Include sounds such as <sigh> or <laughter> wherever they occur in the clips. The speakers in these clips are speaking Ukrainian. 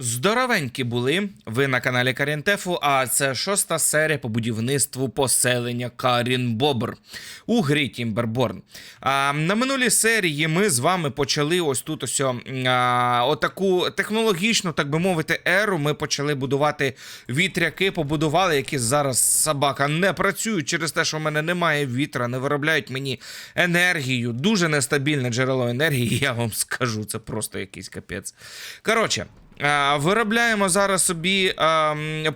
Здоровенькі були ви на каналі Карінтефу, а це шоста серія по будівництву поселення Карін Бобр у грі Тімберборн. А, на минулій серії ми з вами почали ось тут ось а, отаку технологічну, так би мовити, еру. Ми почали будувати вітряки, побудували, які зараз собака не працюють через те, що в мене немає вітра, не виробляють мені енергію. Дуже нестабільне джерело енергії, <laughs> я вам скажу. Це просто якийсь капець. Коротше. А, Виробляємо зараз собі,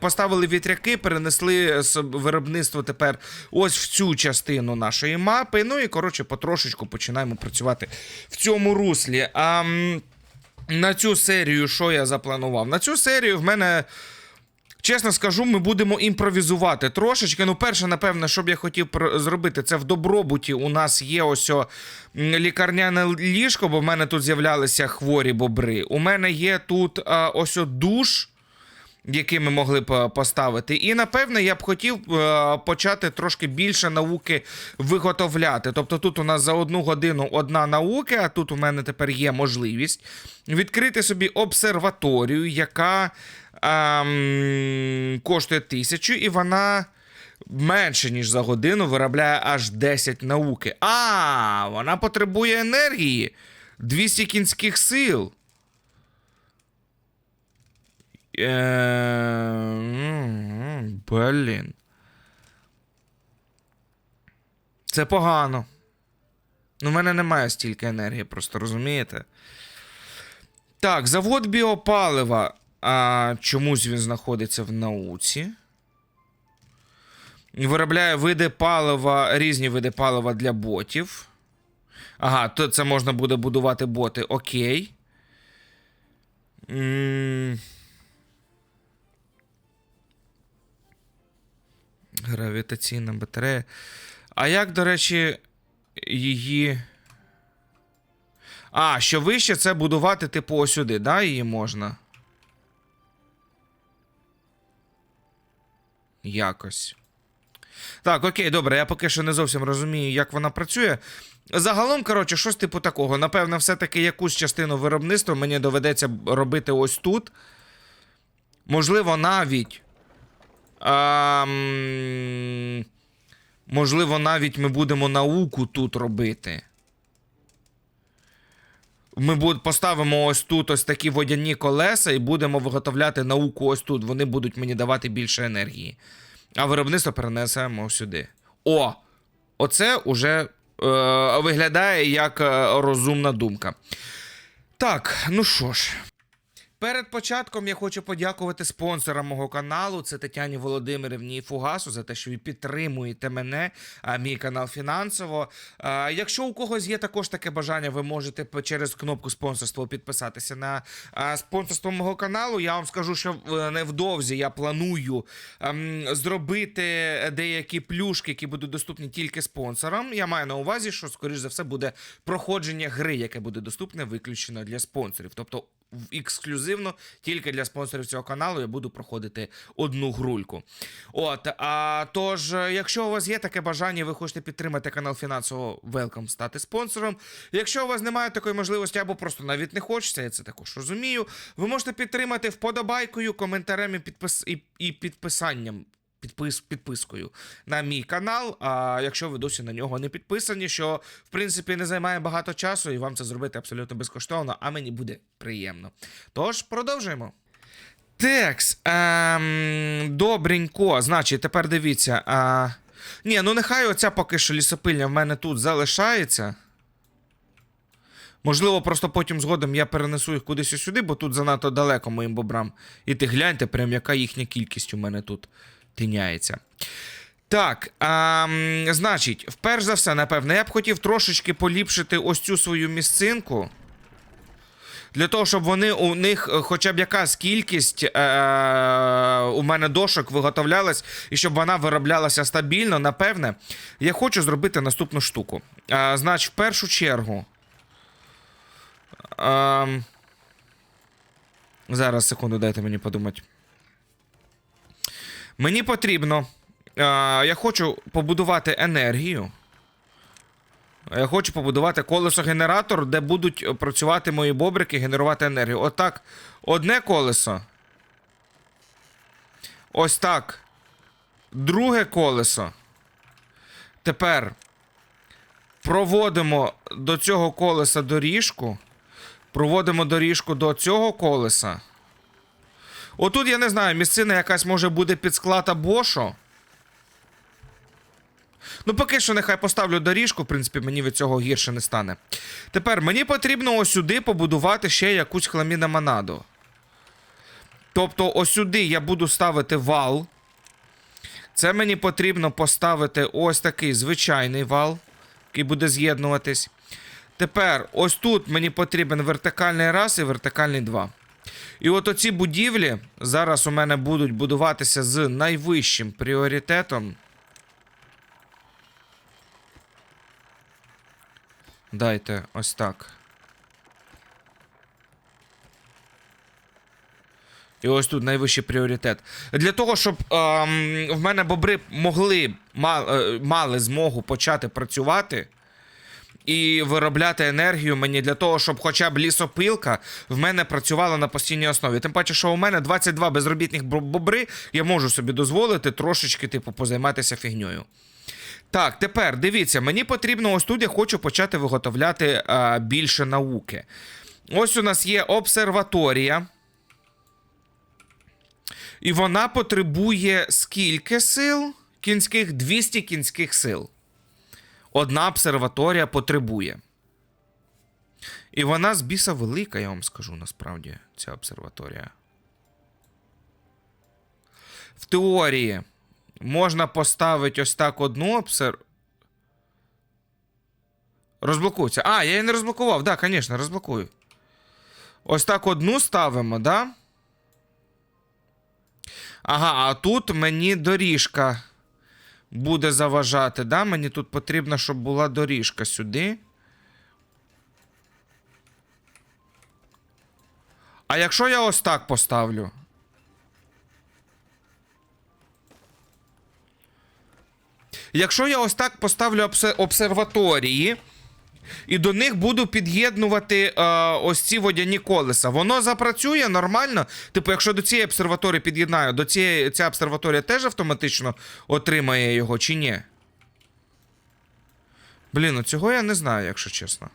поставили вітряки, перенесли виробництво тепер ось в цю частину нашої мапи. Ну і коротше, потрошечку починаємо працювати в цьому руслі. На цю серію, що я запланував? На цю серію в мене. Чесно скажу, ми будемо імпровізувати трошечки. Ну, перше, напевне, що б я хотів зробити, це в добробуті. У нас є ось о, лікарняне ліжко, бо в мене тут з'являлися хворі бобри. У мене є тут ось о душ, який ми могли б е, поставити. І напевне я б хотів е, почати трошки більше науки виготовляти. Тобто тут у нас за одну годину одна наука, а тут у мене тепер є можливість відкрити собі обсерваторію, яка ем, коштує тисячу, і вона. Менше ніж за годину виробляє аж 10 науки. А, вона потребує енергії. 200 кінських сил. Е, Блін. Це погано. Ну, в мене немає стільки енергії, просто розумієте? Так, завод біопалива. А, чомусь він знаходиться в науці. Виробляє види палива, різні види палива для ботів. Ага, то це можна буде будувати боти. Окей. М, Гравітаційна батарея. А як, до речі, її. А, що вище це будувати, типу, ось сюди, да, її можна? Якось. Так, окей, добре, я поки що не зовсім розумію, як вона працює. Загалом, коротше, щось типу такого. Напевно, все-таки якусь частину виробництва мені доведеться робити ось тут. Можливо, навіть. Ам, можливо, навіть ми будемо науку тут робити. Ми поставимо ось тут ось такі водяні колеса і будемо виготовляти науку ось тут. Вони будуть мені давати більше енергії. А виробництво перенесемо сюди. О! Оце уже е, виглядає як е, розумна думка. Так, ну що ж. Перед початком я хочу подякувати спонсорам мого каналу. Це Тетяні Володимирівні і Фугасу за те, що ви підтримуєте мене, а мій канал фінансово. Якщо у когось є також таке бажання, ви можете через кнопку спонсорство підписатися на спонсорство мого каналу. Я вам скажу, що е, невдовзі я планую ем, зробити деякі плюшки, які будуть доступні тільки спонсорам. Я маю на увазі, що скоріш за все буде проходження гри, яке буде доступне виключно для спонсорів. Тобто ексклюзивно тільки для спонсорів цього каналу я буду проходити одну грульку. От, а тож, якщо у вас є таке бажання, ви хочете підтримати канал фінансово, велкам стати спонсором. Якщо у вас немає такої можливості, або просто навіть не хочеться, я це також розумію. Ви можете підтримати вподобайкою, коментарем і, підпис... і, і підписанням. Підпис, підпискою на мій канал. А якщо ви досі на нього не підписані, що в принципі не займає багато часу, і вам це зробити абсолютно безкоштовно, а мені буде приємно. Тож продовжуємо. Текс. Ем, добренько. Значить, тепер дивіться. А... Ні, ну нехай оця поки що лісопильня в мене тут залишається. Можливо, просто потім згодом я перенесу їх кудись сюди, бо тут занадто далеко моїм бобрам. І ти гляньте, прям яка їхня кількість у мене тут тиняється. Так, а, значить, вперш за все, напевне, я б хотів трошечки поліпшити ось цю свою місцинку. Для того, щоб вони у них е, хоча б якась кількість е- у мене дошок виготовлялась, і щоб вона вироблялася стабільно, напевне, я хочу зробити наступну штуку. Е- значить, в першу чергу. Ем, Зараз секунду, дайте мені подумати. Мені потрібно. Е, я хочу побудувати енергію. Я хочу побудувати колесо-генератор, де будуть працювати мої бобрики, генерувати енергію. Отак. Одне колесо. Ось так. Друге колесо. Тепер проводимо до цього колеса доріжку. Проводимо доріжку до цього колеса. Отут, я не знаю, місцина якась може буде під склад або що. Ну, поки що нехай поставлю доріжку, в принципі, мені від цього гірше не стане. Тепер мені потрібно ось сюди побудувати ще якусь хламіномонаду. Тобто, ось сюди я буду ставити вал. Це мені потрібно поставити ось такий звичайний вал, який буде з'єднуватись. Тепер, ось тут мені потрібен вертикальний раз і вертикальний два. І от оці будівлі зараз у мене будуть будуватися з найвищим пріоритетом. Дайте ось так. І ось тут найвищий пріоритет. Для того, щоб ем, в мене бобри могли е, мали змогу почати працювати і виробляти енергію мені для того, щоб хоча б лісопилка в мене працювала на постійній основі. Тим паче, що у мене 22 безробітних бобри, я можу собі дозволити трошечки, типу, позайматися фігньою. Так, тепер дивіться, мені потрібно ось тут я хочу почати виготовляти а, більше науки. Ось у нас є обсерваторія. І вона потребує скільки сил? Кінських 200 кінських сил. Одна обсерваторія потребує. І вона з біса велика, я вам скажу насправді, ця обсерваторія. В теорії можна поставити ось так одну обсер... Розблокується. А, я її не розблокував, так, да, звісно, розблокую. Ось так одну ставимо, да? Ага, а тут мені доріжка буде заважати, да? Мені тут потрібно, щоб була доріжка сюди. А якщо я ось так поставлю? Якщо я ось так поставлю обсе- обсерваторії, і до них буду під'єднувати е, ось ці водяні колеса. Воно запрацює нормально. Типу, якщо до цієї обсерваторії під'єднаю, до цієї ця обсерваторія теж автоматично отримає його чи ні? Блін, ну цього я не знаю, якщо чесно.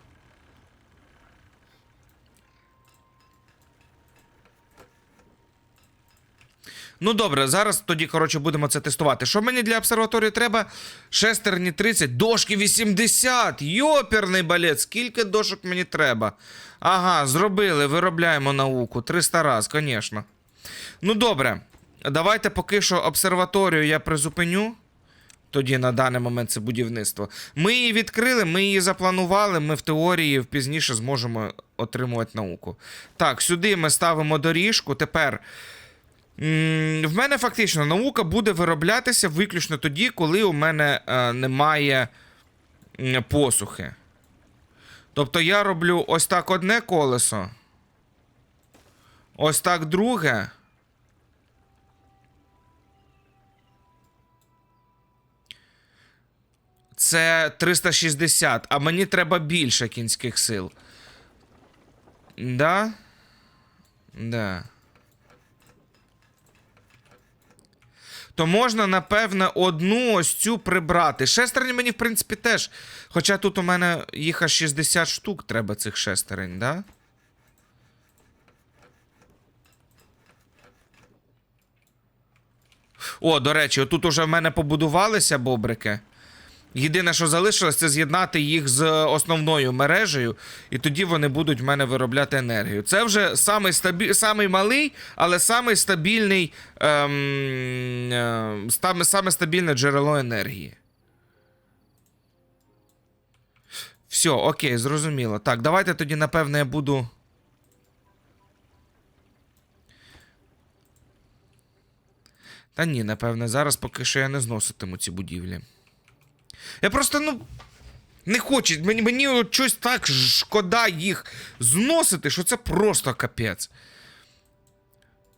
Ну добре, зараз тоді, коротше, будемо це тестувати. Що мені для обсерваторії треба? Шестерні 30, дошки 80. Йоперний балет, скільки дошок мені треба? Ага, зробили, виробляємо науку. 300 раз, звісно. Ну добре, давайте поки що обсерваторію я призупиню. Тоді на даний момент це будівництво. Ми її відкрили, ми її запланували. Ми в теорії пізніше зможемо отримувати науку. Так, сюди ми ставимо доріжку. Тепер. В мене фактично наука буде вироблятися виключно тоді, коли у мене е, немає посухи. Тобто я роблю ось так одне колесо. Ось так друге. Це 360, а мені треба більше кінських сил. Да? Да. То можна, напевне, одну ось цю прибрати. Шестерні мені, в принципі, теж. Хоча тут у мене їх аж 60 штук треба цих шестерень, да? О, до речі, отут уже в мене побудувалися бобрики. Єдине, що залишилось, це з'єднати їх з основною мережею, і тоді вони будуть в мене виробляти енергію. Це вже самий, стабі... самий малий, але самий стабільний, ем... ем... саме, стабільне джерело енергії. Все, окей, зрозуміло. Так, давайте тоді, напевне, я буду. Та ні, напевне, зараз поки що я не зноситиму ці будівлі. Я просто, ну. Не хоче. Мені мені от щось так шкода їх зносити, що це просто капець.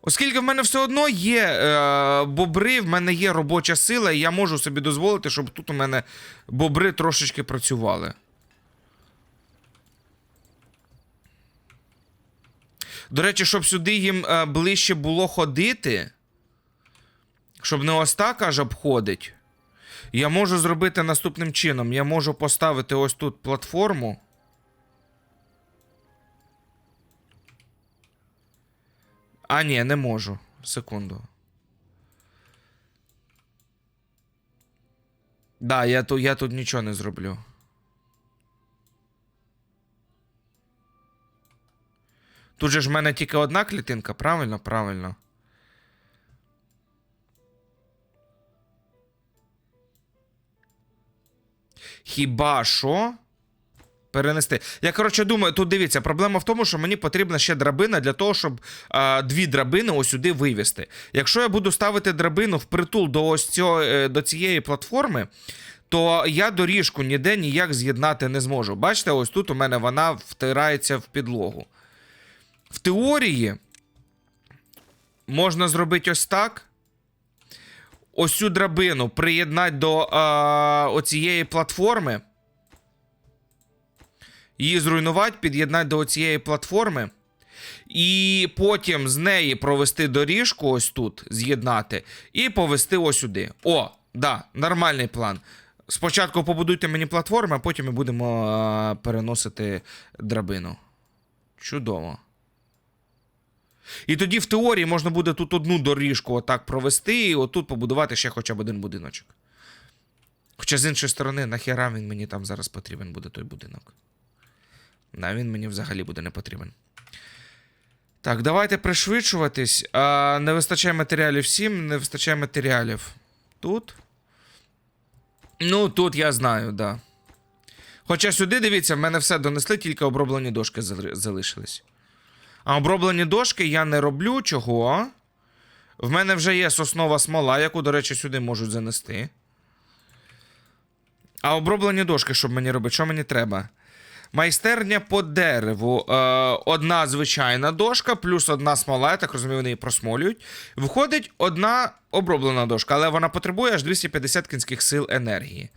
Оскільки в мене все одно є е, бобри, в мене є робоча сила, і я можу собі дозволити, щоб тут у мене бобри трошечки працювали. До речі, щоб сюди їм е, ближче було ходити. Щоб не ось так аж обходить я можу зробити наступним чином. Я можу поставити ось тут платформу. А, ні, не можу. Секунду. Да, я, ту, я тут нічого не зроблю. Тут же ж в мене тільки одна клітинка, правильно? Правильно. Хіба що? Перенести. Я, коротше, думаю, тут дивіться, проблема в тому, що мені потрібна ще драбина для того, щоб а, дві драбини ось сюди вивести. Якщо я буду ставити драбину впритул до ось цього, е, до цієї платформи, то я доріжку ніде ніяк з'єднати не зможу. Бачите, ось тут у мене вона втирається в підлогу. В теорії можна зробити ось так. Ось цю драбину приєднати до е, оцієї платформи. Її зруйнувати, під'єднати до цієї платформи. І потім з неї провести доріжку ось тут, з'єднати, і повести ось сюди. О, да, нормальний план. Спочатку побудуйте мені платформу, а потім ми будемо е, переносити драбину. Чудово. І тоді в теорії можна буде тут одну доріжку отак провести, і отут побудувати ще хоча б один будиночок. Хоча з іншої сторони, нахіра він мені там зараз потрібен буде той будинок. На він мені взагалі буде не потрібен. Так, давайте пришвидшуватись. А, не вистачає матеріалів всім, не вистачає матеріалів. Тут. Ну, тут я знаю, да. Хоча сюди, дивіться, в мене все донесли, тільки оброблені дошки залишились. А оброблені дошки я не роблю. Чого? В мене вже є соснова смола, яку, до речі, сюди можуть занести. А оброблені дошки, щоб мені робити? Що мені треба? Майстерня по дереву. Е, одна звичайна дошка, плюс одна смола, я так розумію, вони її просмолюють. Виходить одна оброблена дошка, але вона потребує аж 250 кінських сил енергії.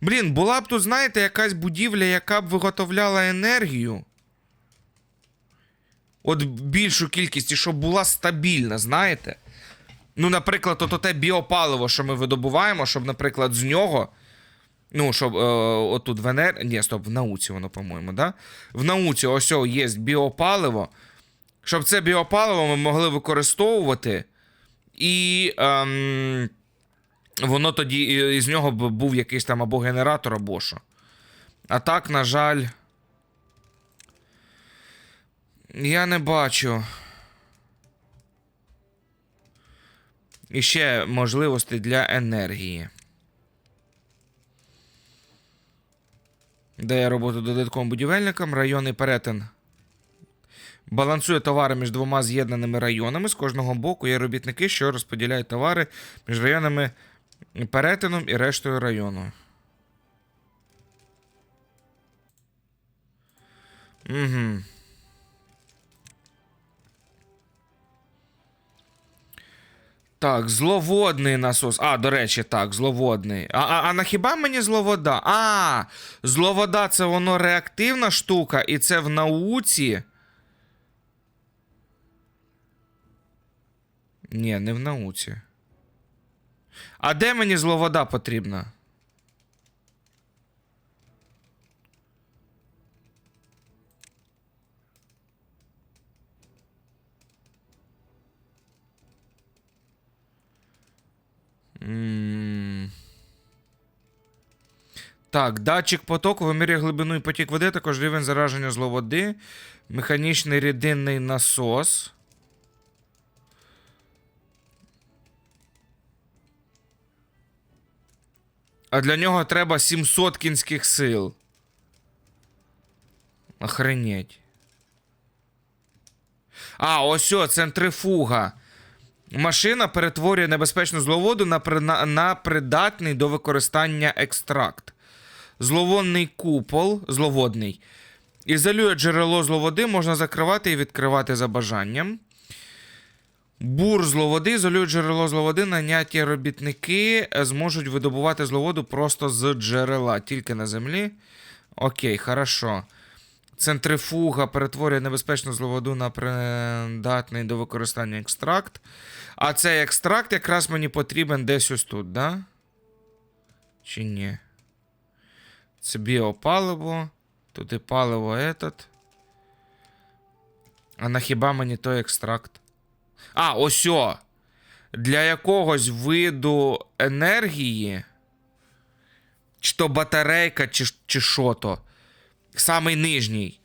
Блін, була б тут, знаєте, якась будівля, яка б виготовляла енергію. От більшу кількість, і щоб була стабільна, знаєте? Ну, наприклад, от те біопаливо, що ми видобуваємо, щоб, наприклад, з нього. Ну, щоб е, отут в енер... Ні, стоп, в науці воно, по-моєму, да? В науці ось є біопаливо. Щоб це біопаливо ми могли використовувати. І ем, воно тоді із нього б був якийсь там або генератор, або що. А так, на жаль. Я не бачу. І ще можливості для енергії. Дає роботу додатковим будівельникам. Районний перетин. Балансує товари між двома з'єднаними районами. З кожного боку є робітники, що розподіляють товари між районами перетином і рештою району. Угу. Так, зловодний насос. А, до речі, так, зловодний. А, а, а на хіба мені зловода? А, зловода це воно реактивна штука, і це в науці. Ні, не в науці. А де мені зловода потрібна? Так, датчик потоку вимірює глибину і потік води, також рівень зараження зловоди, механічний рідинний насос. А для нього треба 700 кінських сил. Охренеть. А, ось о, центрифуга. Машина перетворює небезпечну зловоду на, при- на, придатний до використання екстракт. Зловонний купол, зловодний. Ізолює джерело зловоди, можна закривати і відкривати за бажанням. Бур зловоди, ізолює джерело зловоди, наняті робітники е, зможуть видобувати зловоду просто з джерела, тільки на землі. Окей, хорошо. Центрифуга перетворює небезпечну злу воду на придатний до використання екстракт. А цей екстракт якраз мені потрібен десь ось тут, да? Чи ні? Це біопаливо. Тут і паливо этот. А на хіба мені той екстракт? А, ось! Для якогось виду енергії. Чи то батарейка, чи, чи що то. Самий нижній.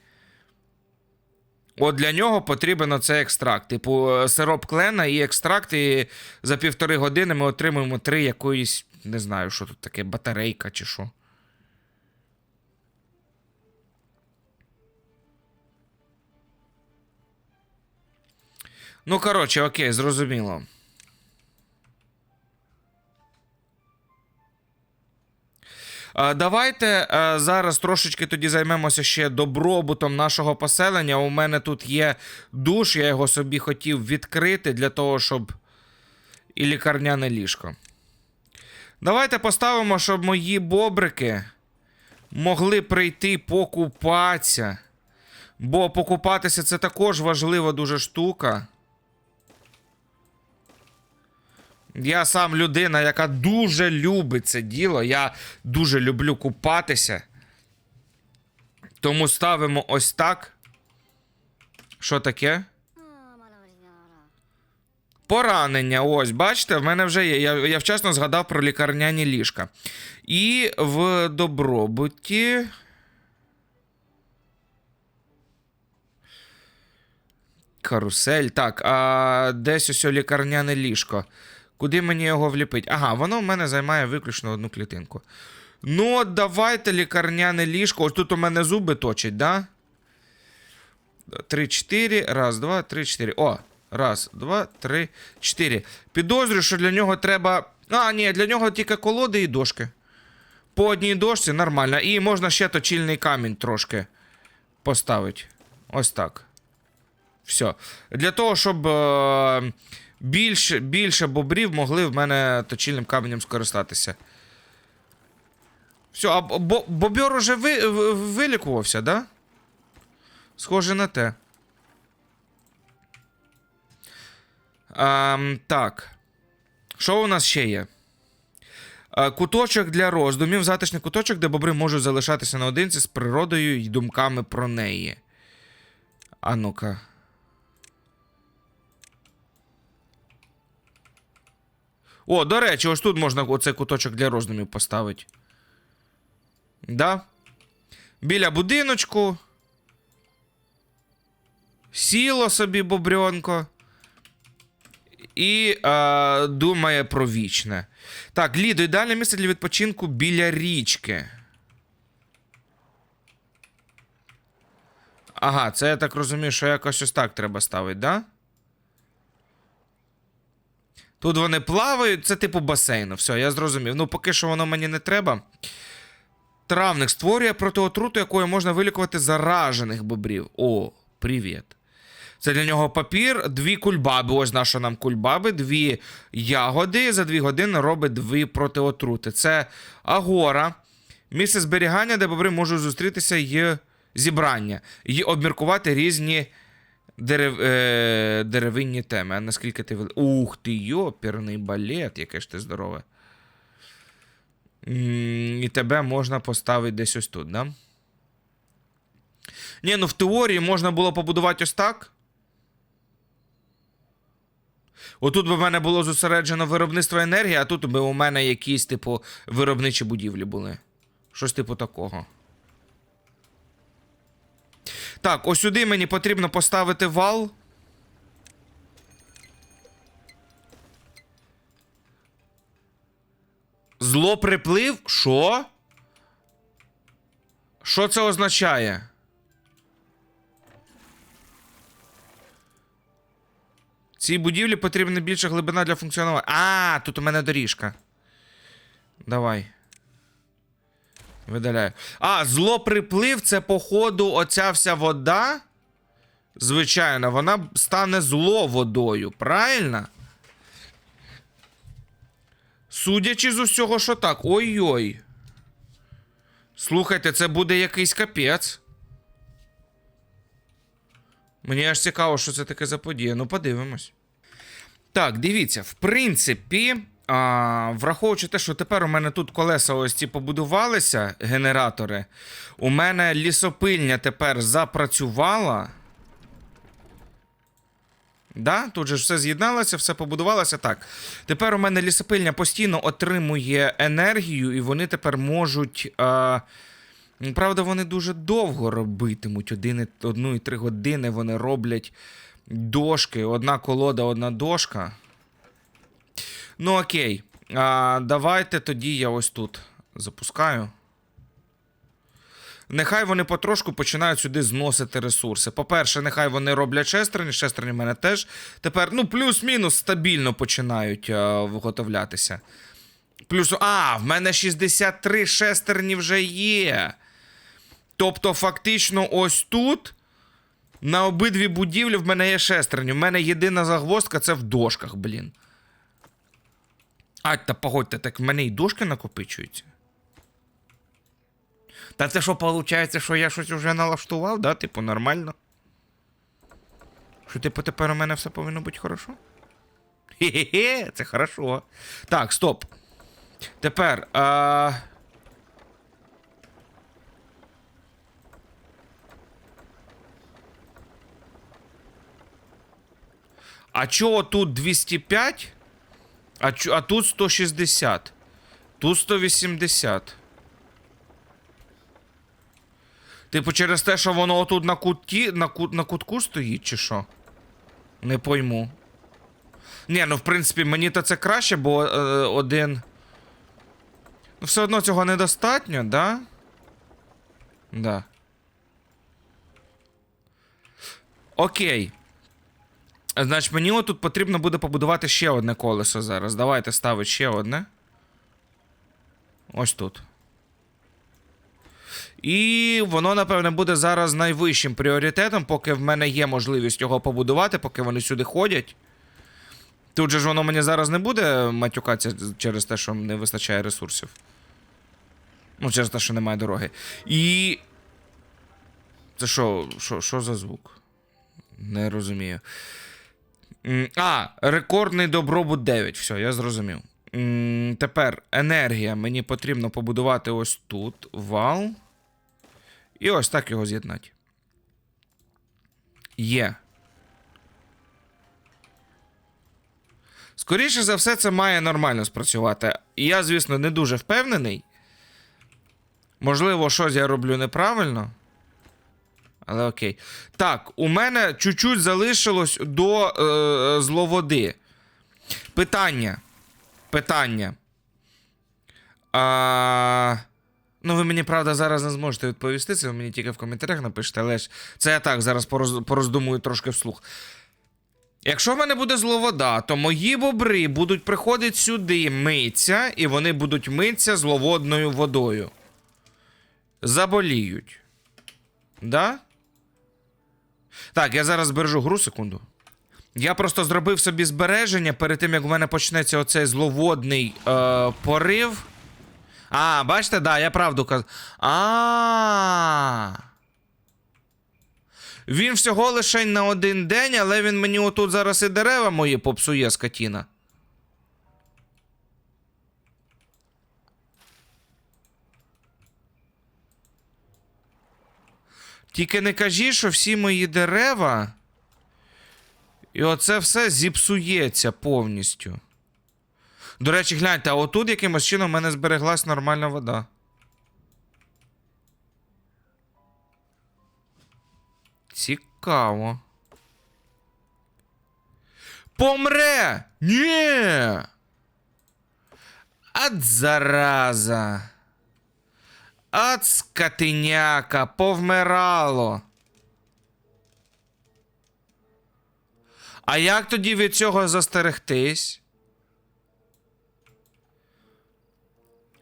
От для нього потрібен оцей екстракт. Типу, е, сироп клена і екстракт, і за півтори години ми отримуємо три якоїсь, не знаю, що тут таке, батарейка чи що. Ну, коротше, окей, зрозуміло. Давайте зараз трошечки тоді займемося ще добробутом нашого поселення. У мене тут є душ, я його собі хотів відкрити для того, щоб. І лікарняне ліжко. Давайте поставимо, щоб мої бобрики могли прийти покупатися. Бо покупатися це також важлива дуже штука. Я сам людина, яка дуже любить це діло. Я дуже люблю купатися. Тому ставимо ось так. Що таке? Поранення. Ось, бачите, в мене вже є. Я, я вчасно згадав про лікарняні ліжка. І в добробуті. Карусель. Так, а десь ось лікарняне ліжко. Куди мені його вліпить? Ага, воно в мене займає виключно одну клітинку. Ну, от давайте лікарняне ліжко. Ось тут у мене зуби точать, да? Три, чотири. Раз, два, три, чотири. О, раз, два, три, чотири. Підозрюю, що для нього треба. А, ні, для нього тільки колоди і дошки. По одній дошці нормально. І можна ще точильний камінь трошки поставити. Ось так. Все. Для того, щоб е, більше, більше бобрів могли в мене точильним каменем скористатися. Все, а бо, бобер уже ви, ви- вилікувався, да? Схоже на те. Ем, так. Що у нас ще є? Е, Куточок для роздумів, затишний куточок, де бобри можуть залишатися наодинці з природою і думками про неї. А ну-ка. О, до речі, ось тут можна оцей куточок для роздумів поставити. Да? Біля будиночку. Сіло собі бобрьонко. І е, думає про вічне. Так, Лідо, ідеальне місце для відпочинку біля річки. Ага, це я так розумію, що якось ось так треба ставити, да? Тут вони плавають, це типу басейну. Все, я зрозумів. Ну, поки що воно мені не треба. Травник створює протиотруту, якою можна вилікувати заражених бобрів. О, привіт. Це для нього папір, дві кульбаби. Ось наша нам кульбаби, дві ягоди. За дві години робить дві протиотрути. Це агора, місце зберігання, де бобри можуть зустрітися і зібрання, і обміркувати різні дерев... е... деревинні теми. А наскільки ти вели... Ух ти, йоперний балет, яке ж ти здорове. І тебе можна поставити десь ось тут, да? Ні, ну в теорії можна було побудувати ось так. Отут би в мене було зосереджено виробництво енергії, а тут би у мене якісь, типу, виробничі будівлі були. Щось типу такого. Так, ось сюди мені потрібно поставити вал. Зло приплив? Що? Що це означає? Цій будівлі потрібна більша глибина для функціонування. А, тут у мене доріжка. Давай. Видаляю. А, зло приплив це, походу, оця вся вода. Звичайно, вона стане зло водою, правильно? Судячи з усього, що так. Ой-ой. Слухайте, це буде якийсь капець. Мені аж цікаво, що це таке за подія. Ну, подивимось. Так, дивіться, в принципі, а, враховуючи те, що тепер у мене тут колеса ось ці побудувалися, генератори, у мене лісопильня тепер запрацювала. Да? Тут же все з'єдналося, все побудувалося. Так. Тепер у мене лісопильня постійно отримує енергію, і вони тепер можуть. А... ну, Правда, вони дуже довго робитимуть. Один, одну і три години вони роблять дошки. Одна колода, одна дошка. Ну, окей. А, давайте тоді я ось тут запускаю. Нехай вони потрошку починають сюди зносити ресурси. По-перше, нехай вони роблять шестерні, шестерні в мене теж. Тепер, ну, плюс-мінус стабільно починають а, виготовлятися. Плюс. А, в мене 63 шестерні вже є. Тобто, фактично, ось тут. На обидві будівлі в мене є шестерні. В мене єдина загвоздка це в дошках, блін. А, та погодьте, так в мене і дошки накопичуються. Та це що, виходить, що я щось вже налаштував, да? Типу, нормально? Що, типу, тепер у мене все повинно бути хорошо? Хе-хе-хе, це хорошо. Так, стоп. Тепер. А... А чого тут 205? А, а тут 160. Тут 180. Типу, через те, що воно отут на куті, на, кут, на кутку стоїть, чи що? Не пойму. Ні, ну в принципі, мені то це краще, бо е, один. Ну, все одно цього недостатньо, да? Да. Окей. Значить, мені отут потрібно буде побудувати ще одне колесо зараз. Давайте ставити ще одне. Ось тут. І воно, напевне, буде зараз найвищим пріоритетом, поки в мене є можливість його побудувати, поки вони сюди ходять. Тут же ж воно мені зараз не буде матюкатися через те, що не вистачає ресурсів. Ну, через те, що немає дороги. І. Це що, що, що за звук? Не розумію. А, рекордний добробут 9. Все, я зрозумів. Тепер енергія. Мені потрібно побудувати ось тут вал. І ось так його з'єднати. Є. Скоріше за все, це має нормально спрацювати. Я, звісно, не дуже впевнений. Можливо, щось я роблю неправильно. Але окей. Так, у мене чуть-чуть залишилось до е, зловоди. Питання. Питання. А... Ну, ви мені, правда, зараз не зможете відповісти. Це ви мені тільки в коментарях напишете, але ж це я так зараз пороз... пороздумую трошки вслух. Якщо в мене буде зловода, то мої бобри будуть приходити сюди митися, і вони будуть митися зловодною водою. Заболіють. Да? Так, я зараз збережу гру секунду. Я просто зробив собі збереження перед тим, як в мене почнеться оцей зловодний е, порив. А, бачите, да, я правду казав. Він всього лише на один день, але він мені отут зараз і дерева мої попсує скотіна. Тільки не кажіть, що всі мої дерева. І оце все зіпсується повністю. До речі, гляньте, а отут якимось чином в мене збереглась нормальна вода. Цікаво. Помре! Ні! От зараза. От повмирало. А як тоді від цього застерегтись?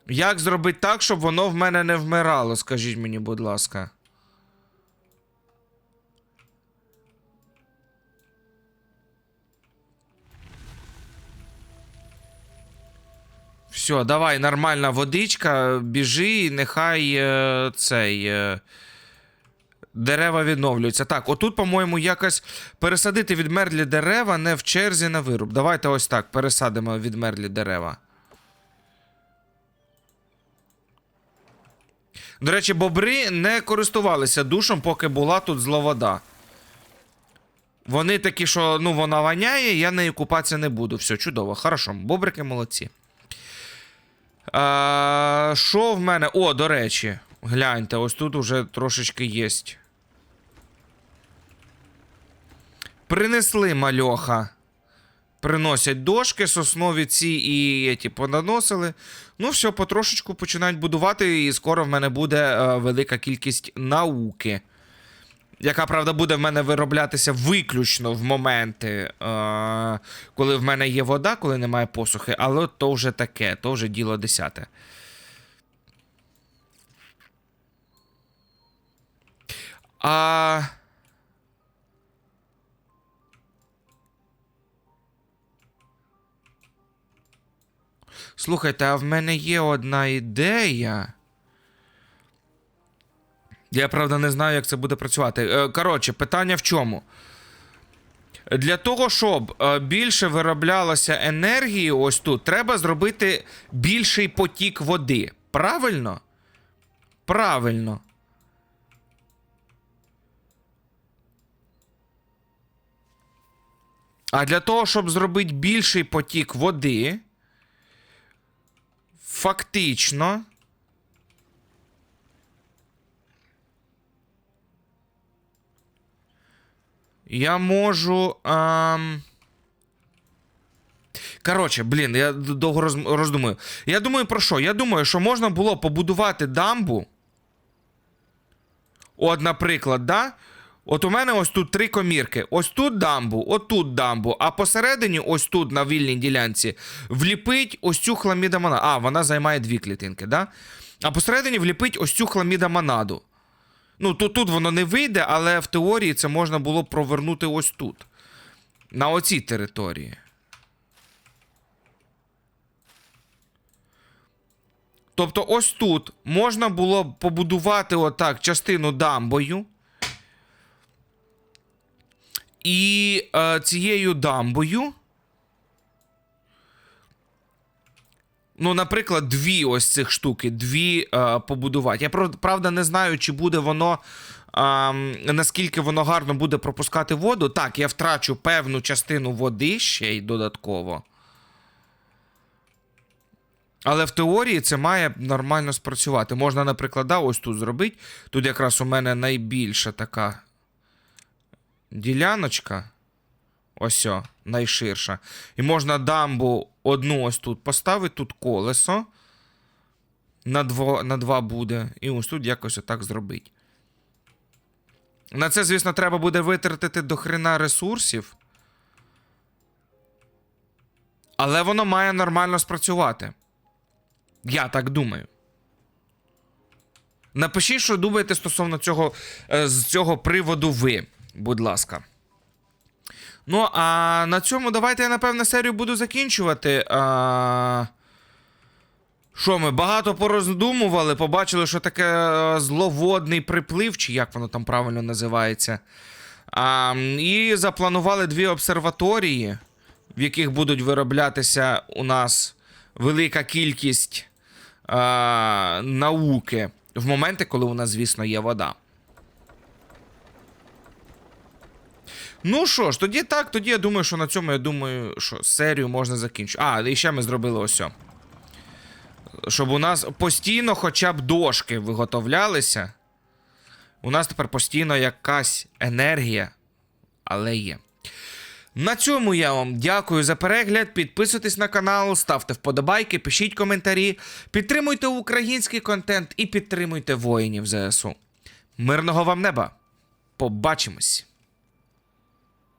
Як зробити так, щоб воно в мене не вмирало, скажіть мені, будь ласка. Все, давай, нормальна водичка, біжи, нехай е, цей. Е, Дерева відновлюються. Так, отут, по-моєму, якось пересадити відмерлі дерева не в черзі на вируб. Давайте ось так пересадимо відмерлі дерева. До речі, бобри не користувалися душем, поки була тут зла вода. Вони такі, що ну, вона воняє, я нею купатися не буду. Все, чудово, хорошо. Бобрики молодці. А, Що в мене? О, до речі, гляньте, ось тут уже трошечки єсть. Принесли мальоха. Приносять дошки, соснові ці і ті понаносили. Ну, все, потрошечку починають будувати, і скоро в мене буде е, велика кількість науки. Яка, правда, буде в мене вироблятися виключно в моменти, е, коли в мене є вода, коли немає посухи, але то вже таке, то вже діло десяте. А. Слухайте, а в мене є одна ідея. Я правда не знаю, як це буде працювати. Е, Коротше, питання в чому? Для того, щоб е, більше вироблялося енергії, ось тут, треба зробити більший потік води. Правильно? Правильно. А для того, щоб зробити більший потік води, фактично. Я можу. Ам... Коротше, блін, я довго роз... роздумую. Я думаю про що? Я думаю, що можна було побудувати дамбу. От, наприклад, да? От у мене ось тут три комірки. Ось тут дамбу, отут дамбу, а посередині, ось тут на вільній ділянці, вліпить ось цю хламідомонаду. А, вона займає дві клітинки, да? А посередині вліпить ось цю хламідомонаду. Ну, тут, тут воно не вийде, але в теорії це можна було провернути ось тут. На оцій території. Тобто, ось тут можна було б побудувати отак частину дамбою. І е, цією дамбою. Ну, наприклад, дві ось цих штуки, дві е, побудувати. Я правда не знаю, чи буде воно. А, наскільки воно гарно буде пропускати воду. Так, я втрачу певну частину води ще й додатково. Але в теорії це має нормально спрацювати. Можна, наприклад, да, ось тут зробити. Тут якраз у мене найбільша така діляночка. Ось, о, найширша. І можна дамбу одну ось тут поставити, тут колесо. На два, на два буде. І ось тут якось отак зробити. На це, звісно, треба буде витратити до хрена ресурсів. Але воно має нормально спрацювати. Я так думаю. Напишіть, що думаєте стосовно цього, е, з цього приводу ви, будь ласка. Ну, а на цьому давайте я, напевно, серію буду закінчувати. А... Що ми багато пороздумували, побачили, що таке е, зловодний приплив, чи як воно там правильно називається. А, і запланували дві обсерваторії, в яких будуть вироблятися у нас велика кількість а, науки в моменти, коли у нас, звісно, є вода. Ну що ж, тоді так, тоді я думаю, що на цьому я думаю, що серію можна закінчити. А, і ще ми зробили ось. Щоб у нас постійно хоча б дошки виготовлялися. У нас тепер постійно якась енергія, але є. На цьому я вам дякую за перегляд. Підписуйтесь на канал, ставте вподобайки, пишіть коментарі, підтримуйте український контент і підтримуйте воїнів ЗСУ. Мирного вам неба! Побачимось!